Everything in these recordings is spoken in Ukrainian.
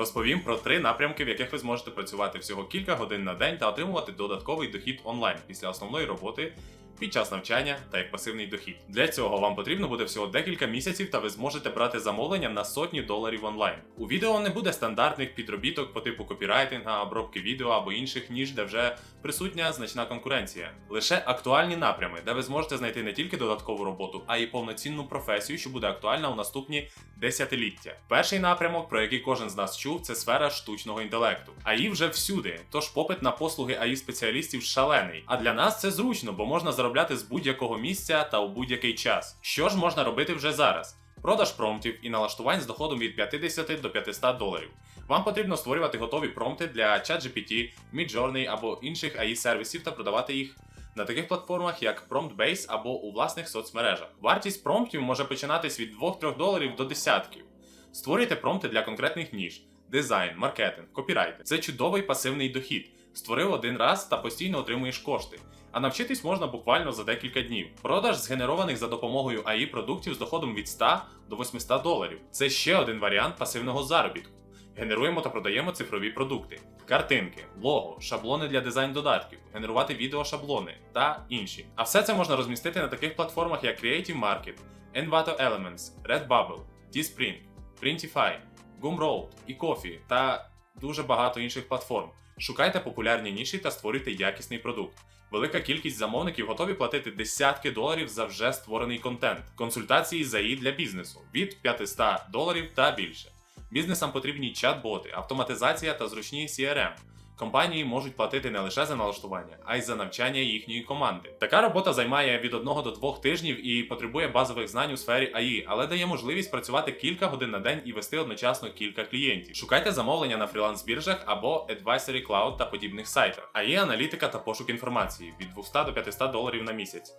Розповім про три напрямки, в яких ви зможете працювати всього кілька годин на день та отримувати додатковий дохід онлайн після основної роботи. Під час навчання та як пасивний дохід. Для цього вам потрібно буде всього декілька місяців, та ви зможете брати замовлення на сотні доларів онлайн. У відео не буде стандартних підробіток по типу копірайтинга, обробки відео або інших ніж, де вже присутня значна конкуренція. Лише актуальні напрями, де ви зможете знайти не тільки додаткову роботу, а й повноцінну професію, що буде актуальна у наступні десятиліття. Перший напрямок, про який кожен з нас чув, це сфера штучного інтелекту. АІ вже всюди, тож попит на послуги АІ спеціалістів шалений. А для нас це зручно, бо можна заробляти з будь-якого місця та у будь-який час. Що ж можна робити вже зараз? Продаж промптів і налаштувань з доходом від 50 до 500 доларів. Вам потрібно створювати готові промпти для ChatGPT, Midjourney або інших AI сервісів та продавати їх на таких платформах, як PromptBase або у власних соцмережах. Вартість промптів може починатись від 2-3 доларів до десятків. Створюйте промпти для конкретних ніж, дизайн, маркетинг, копірайтинг. Це чудовий пасивний дохід. Створив один раз та постійно отримуєш кошти. А навчитись можна буквально за декілька днів. Продаж згенерованих за допомогою АІ продуктів з доходом від 100 до 800 доларів. Це ще один варіант пасивного заробітку. Генеруємо та продаємо цифрові продукти, картинки, лого, шаблони для дизайн додатків, генерувати відеошаблони та інші. А все це можна розмістити на таких платформах, як Creative Market, Envato Elements, Redbubble, Teespring, Printify, Gumroad, eCoffee та дуже багато інших платформ. Шукайте популярні ніші та створюйте якісний продукт. Велика кількість замовників готові платити десятки доларів за вже створений контент, консультації за її для бізнесу від 500 доларів та більше. Бізнесам потрібні чат-боти, автоматизація та зручні CRM. Компанії можуть платити не лише за налаштування, а й за навчання їхньої команди. Така робота займає від 1 до 2 тижнів і потребує базових знань у сфері АІ, але дає можливість працювати кілька годин на день і вести одночасно кілька клієнтів. Шукайте замовлення на фріланс-біржах або Advisory Cloud та подібних сайтах. АІ аналітика та пошук інформації від 200 до 500 доларів на місяць.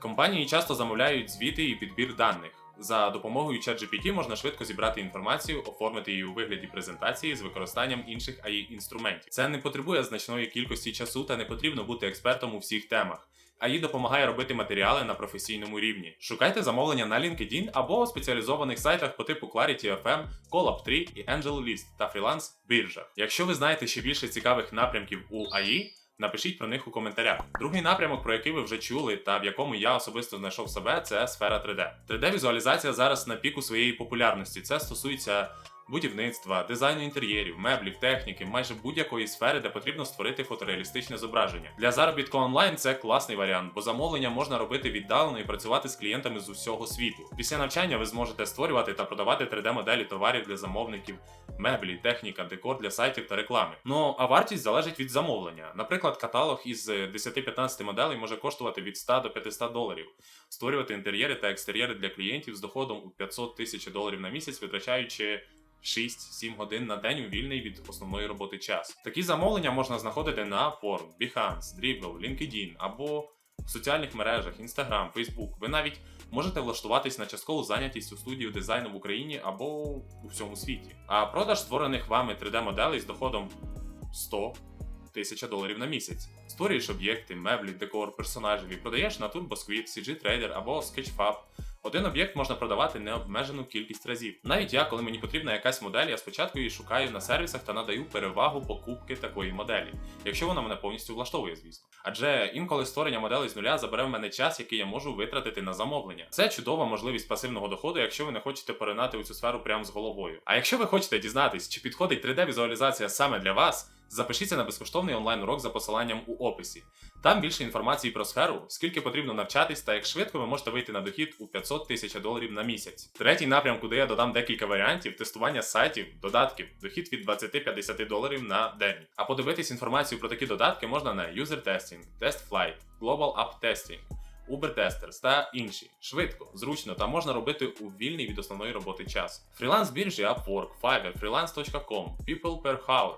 Компанії часто замовляють звіти і підбір даних. За допомогою ChatGPT можна швидко зібрати інформацію, оформити її у вигляді презентації з використанням інших AI інструментів. Це не потребує значної кількості часу та не потрібно бути експертом у всіх темах. AI допомагає робити матеріали на професійному рівні. Шукайте замовлення на LinkedIn або спеціалізованих сайтах по типу Clarity FM, Collab3 і AngelList та фріланс біржах. Якщо ви знаєте ще більше цікавих напрямків у AI, Напишіть про них у коментарях. Другий напрямок, про який ви вже чули, та в якому я особисто знайшов себе, це сфера 3D. 3D-візуалізація зараз на піку своєї популярності. Це стосується будівництва, дизайну інтер'єрів, меблів, техніки, майже будь-якої сфери, де потрібно створити фотореалістичне зображення. Для заробітку онлайн це класний варіант, бо замовлення можна робити віддалено і працювати з клієнтами з усього світу. Після навчання ви зможете створювати та продавати 3D-моделі товарів для замовників, меблі, техніка, декор для сайтів та реклами. Ну а вартість залежить від замовлення. Наприклад, каталог із 10-15 моделей може коштувати від 100 до 500 доларів. Створювати інтер'єри та екстер'єри для клієнтів з доходом у 500 тисяч доларів на місяць, витрачаючи 6-7 годин на день у вільний від основної роботи час. Такі замовлення можна знаходити на Upwork, Behance, Dribbble, LinkedIn або в соціальних мережах Instagram, Facebook. Ви навіть можете влаштуватись на часткову зайнятість у студію дизайну в Україні або у всьому світі. А продаж створених вами 3D-моделей з доходом 100 тисяча доларів на місяць. Створюєш об'єкти, меблі, декор, персонажів і продаєш на TurboSquid, CG Trader або Sketchfab. Один об'єкт можна продавати необмежену кількість разів. Навіть я, коли мені потрібна якась модель, я спочатку її шукаю на сервісах та надаю перевагу покупки такої моделі, якщо вона мене повністю влаштовує, звісно. Адже інколи створення моделей з нуля забере в мене час, який я можу витратити на замовлення. Це чудова можливість пасивного доходу, якщо ви не хочете поринати у цю сферу прямо з головою. А якщо ви хочете дізнатись, чи підходить 3D-візуалізація саме для вас. Запишіться на безкоштовний онлайн-урок за посиланням у описі. Там більше інформації про сферу, скільки потрібно навчатись та як швидко ви можете вийти на дохід у 500 тисяч доларів на місяць. Третій напрям, куди я додам декілька варіантів, тестування сайтів, додатків, дохід від 20-50 доларів на день. А подивитись інформацію про такі додатки можна на User Testing, TestFlight, Global App Testing. Uber Testers та інші швидко, зручно та можна робити у вільний від основної роботи час. Фріланс біржі Upwork, Fiverr, freelance.com, People per Hour,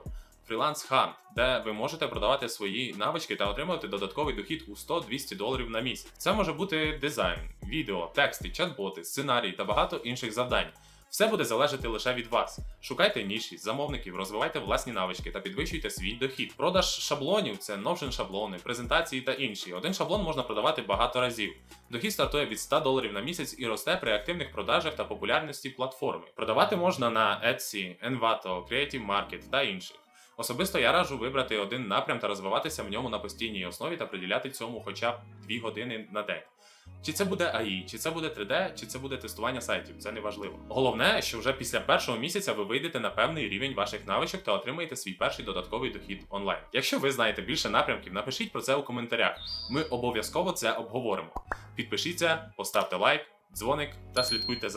Freelance Hunt, де ви можете продавати свої навички та отримувати додатковий дохід у 100-200 доларів на місяць. Це може бути дизайн, відео, тексти, чат-боти, сценарій та багато інших завдань. Все буде залежати лише від вас. Шукайте ніші, замовників, розвивайте власні навички та підвищуйте свій дохід. Продаж шаблонів це новшин шаблони, презентації та інші. Один шаблон можна продавати багато разів. Дохід стартує від 100 доларів на місяць і росте при активних продажах та популярності платформи. Продавати можна на Etsy, Envato, Creative Market та інших. Особисто я раджу вибрати один напрям та розвиватися в ньому на постійній основі та приділяти цьому хоча б 2 години на день. Чи це буде AI, чи це буде 3D, чи це буде тестування сайтів, це не важливо. Головне, що вже після першого місяця ви вийдете на певний рівень ваших навичок та отримаєте свій перший додатковий дохід онлайн. Якщо ви знаєте більше напрямків, напишіть про це у коментарях. Ми обов'язково це обговоримо. Підпишіться, поставте лайк, дзвоник та слідкуйте за